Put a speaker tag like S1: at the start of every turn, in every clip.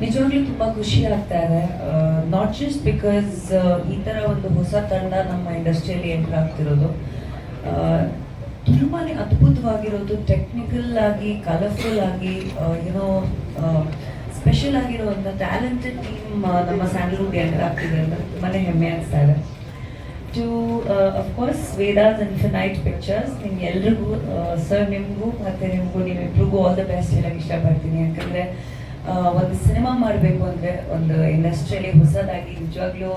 S1: ನಿಜವಾಗ್ಲೂ ತುಂಬಾ ಖುಷಿ ಆಗ್ತಾ ಇದೆ. ನಾಟ್ ಜಸ್ಟ್ ಬಿಕಾಸ್ ಈ ತರ ಒಂದು ಹೊಸ ತಂಡ ನಮ್ಮ ಇಂಡಸ್ಟ್ರಿಯಲ್ಲಿ ಎಂಟರ್ ಆಗ್ತಿರೋದು ತುಂಬಾ ಅದ್ಭುತವಾಗಿರೋದು ಟೆಕ್ನಿಕಲ್ ಆಗಿ ಕಲರ್ಫುಲ್ ಆಗಿ ಏನೋ ಸ್ಪೆಷಲ್ ಆಗಿರುವಂಥ ಟ್ಯಾಲೆಂಟೆಡ್ ಟೀಮ್ ನಮ್ಮ ಸ್ಯಾಂಡಲ್ವುಡ್ಗೆ ಎಂಟರ್ ಆಗ್ತಿದೆ ಅಂತ ತುಂಬಾ ಹೆಮ್ಮೆ ಆಗ್ತಾ ಇದೆ. To of course Vedas infinite pictures ನಿಮ್ಗೆ ಎಲ್ರಿಗೂ ಸರ್ ನಿಮಗೂ ಮತ್ತು ನಿಮಗೂ, ನೀವಿಬ್ರಿಗೂ ಆಲ್ ದ ಬೆಸ್ಟ್ ಹೇಳಕ್ಕೆ ಇಷ್ಟಪಡ್ತೀನಿ. ಯಾಕಂದರೆ ಒಂದು ಸಿನಿಮಾ ಮಾಡಬೇಕು ಅಂದರೆ ಒಂದು ಇಂಡಸ್ಟ್ರಿಯಲ್ಲಿ ಹೊಸದಾಗಿ ನಿಜವಾಗ್ಲೂ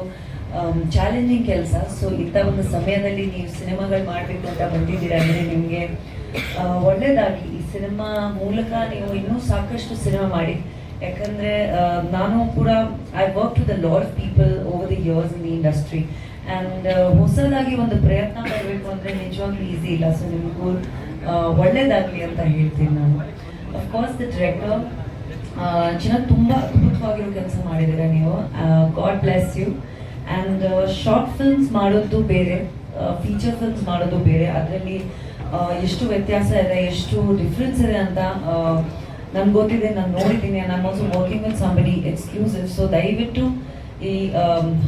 S1: ಚಾಲೆಂಜಿಂಗ್ ಕೆಲಸ. ಸೊ ಇಂಥ ಒಂದು ಸಮಯದಲ್ಲಿ ನೀವು ಸಿನಿಮಾಗಳು ಮಾಡಬೇಕು ಅಂತ ಬಂದಿದ್ದೀರಾ ಅಂದರೆ ನಿಮಗೆ ಒಳ್ಳೆಯದಾಗಿ ಈ ಸಿನಿಮಾ ಮೂಲಕ ನೀವು ಇನ್ನೂ ಸಾಕಷ್ಟು ಸಿನಿಮಾ ಮಾಡಿ. ಯಾಕಂದರೆ ನಾನು ಕೂಡ I work to the lot of people over the years in the industry and ಹೊಸದಾಗಿ ಒಂದು ಪ್ರಯತ್ನ ಮಾಡಬೇಕು ಅಂದರೆ ನಿಜವಾಗ್ಲೂ ಈಸಿ ಇಲ್ಲ. ಸೊ ನಿಮಗೂ ಒಳ್ಳೇದಾಗಲಿ ಅಂತ ಹೇಳ್ತೀನಿ ನಾನು. ಅಫ್ಕೋರ್ಸ್ ದ ಡೈರೆಕ್ಟರ್ ಚೆನ್ನಾಗಿ ತುಂಬ ಅದ್ಭುತವಾಗಿರೋ ಕೆಲಸ ಮಾಡಿದ್ದೀರ ನೀವು? God bless you and short films ಮಾಡೋದು ಬೇರೆ ಫೀಚರ್ ಫಿಲ್ಮ್ಸ್ ಮಾಡೋದು ಬೇರೆ. ಅದರಲ್ಲಿ ಎಷ್ಟು ವ್ಯತ್ಯಾಸ ಇದೆ, ಎಷ್ಟು ಡಿಫ್ರೆನ್ಸ್ ಇದೆ ಅಂತ ನನ್ಗೆ ಗೊತ್ತಿದೆ, ನಾನು ನೋಡಿದ್ದೀನಿ ನಾನು also working with somebody exclusive so ದಯವಿಟ್ಟು ಈ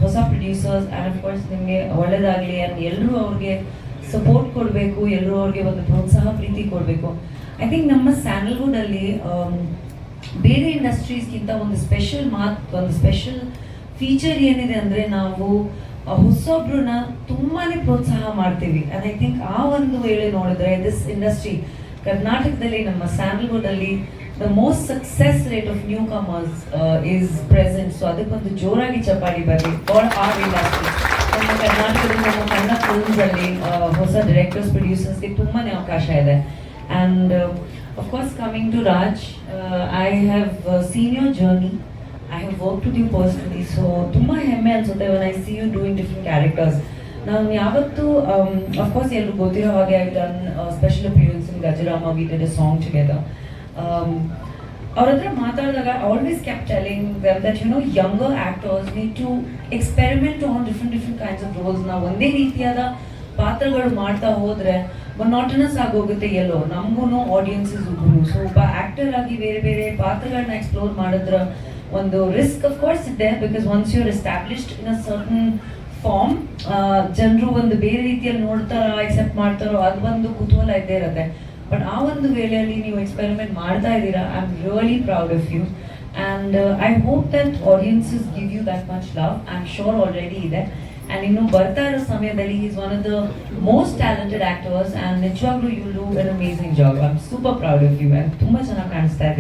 S1: ಹೊಸ ಪ್ರೊಡ್ಯೂಸರ್ಸ್ ಆ್ಯಂಡ್ ಆಫ್ ಕೋರ್ಸ್ ನಿಮಗೆ ಒಳ್ಳೇದಾಗಲಿ. ಆ್ಯಂಡ್ ಎಲ್ಲರೂ ಅವ್ರಿಗೆ ಸಪೋರ್ಟ್ ಕೊಡಬೇಕು ಎಲ್ಲರೂ ಅವ್ರಿಗೆ ಒಂದು ಪ್ರೋತ್ಸಾಹ, ಪ್ರೀತಿ ಕೊಡಬೇಕು. ಐ ಥಿಂಕ್ ನಮ್ಮ ಸ್ಯಾಂಡಲ್ವುಡಲ್ಲಿ ಬೇರೆ ಇಂಡಸ್ಟ್ರೀಸ್ಗಿಂತ ಒಂದು ಸ್ಪೆಷಲ್ ಮಾತ್ ಒಂದು ಸ್ಪೆಷಲ್ ಫೀಚರ್ ಏನಿದೆ ಅಂದರೆ ನಾವು ಹೊಸೊಬ್ರನ್ನ ತುಂಬಾ ಪ್ರೋತ್ಸಾಹ ಮಾಡ್ತೀವಿ. ಅಂಡ್ ಐ ಥಿಂಕ್ ಆ ಒಂದು ವೇಳೆ ನೋಡಿದ್ರೆ ದಿಸ್ ಇಂಡಸ್ಟ್ರಿ ಕರ್ನಾಟಕದಲ್ಲಿ ನಮ್ಮ ಸ್ಯಾಂಡಲ್ವುಡ್ ಅಲ್ಲಿ the most success rate of newcomers is present so ಅದಕ್ಕೊಂದು ಜೋರಾಗಿ ಚಪಾಡಿ ಬರಲಿ ಫಾರ್ ಆರ್ ಇಂಡಸ್ಟ್ರಿ ನಮ್ಮ ಕರ್ನಾಟಕದಲ್ಲಿ ನಮ್ಮ ಕನ್ನಡ ಫಿಲ್ಮ್ಸ್ ಅಲ್ಲಿ ಆ, ಹೊಸ ಡೈರೆಕ್ಟರ್ಸ್ ಪ್ರೊಡ್ಯೂಸರ್ಸ್ಗೆ ತುಂಬಾ ಅವಕಾಶ ಇದೆ. And of course coming to Raj I have seen your journey I have work to you personally so ತುಂಬ ಹೆಮ್ಮೆ ಅನ್ಸುತ್ತೆ one I see you doing different characters ನಾನು ಯಾವತ್ತೂ ಅಫ್ಕೋರ್ಸ್ ಎಲ್ಲರೂ ಗೊತ್ತಿರೋ ಹಾಗೆ I done special appearance in Gajarama we did a song together ಅವ್ರ ಹತ್ರ ಮಾತಾಡಿದಾಗ always keep telling them that you know younger actors need to experiment on different different kinds of roles ನಾವು ಒಂದೇ ರೀತಿಯಾದ ಪಾತ್ರಗಳು ಮಾಡ್ತಾ ಹೋದ್ರೆ ಮೊನಾಟನಸ್ ಆಗೋಗುತ್ತೆ ಎಲ್ಲೋ. ನಮಗೂ ಆಡಿಯನ್ಸಸ್ಗೂ ಸೊ ಒಬ್ಬ ಆಕ್ಟರ್ ಆಗಿ ಬೇರೆ ಬೇರೆ ಪಾತ್ರಗಳನ್ನ ಎಕ್ಸ್ಪ್ಲೋರ್ ಮಾಡಿದ್ರ ಒಂದು ರಿಸ್ಕ್ ಆಫ್ ಕೋರ್ಸ್ ಇದೆ. Because once you're established in a certain form ಜನರು ಒಂದು ಬೇರೆ ರೀತಿಯಲ್ಲಿ ನೋಡ್ತಾರೋ ಅಕ್ಸೆಪ್ಟ್ ಮಾಡ್ತಾರೋ, ಅದು ಒಂದು ಕುತೂಹಲ ಇದ್ದೇ ಇರುತ್ತೆ. ಬಟ್ ಆ ಒಂದು ವೇಳೆಯಲ್ಲಿ ನೀವು ಎಕ್ಸ್ಪೆರಿಮೆಂಟ್ ಮಾಡ್ತಾ ಇದ್ದೀರಾ I am really proud of you and I hope that audiences give you that much love I am sure already ಇದೆ. ಆ್ಯಂಡ್ ಇನ್ನು ಬರ್ತಾ ಇರೋ ಸಮಯದಲ್ಲಿ is one of the most talented actors and ನಿಜವಾಗ್ಲೂ you do an amazing job I am super proud of you and ತುಂಬ ಚೆನ್ನಾಗಿ ಕಾಣಿಸ್ತಾ ಇದೆ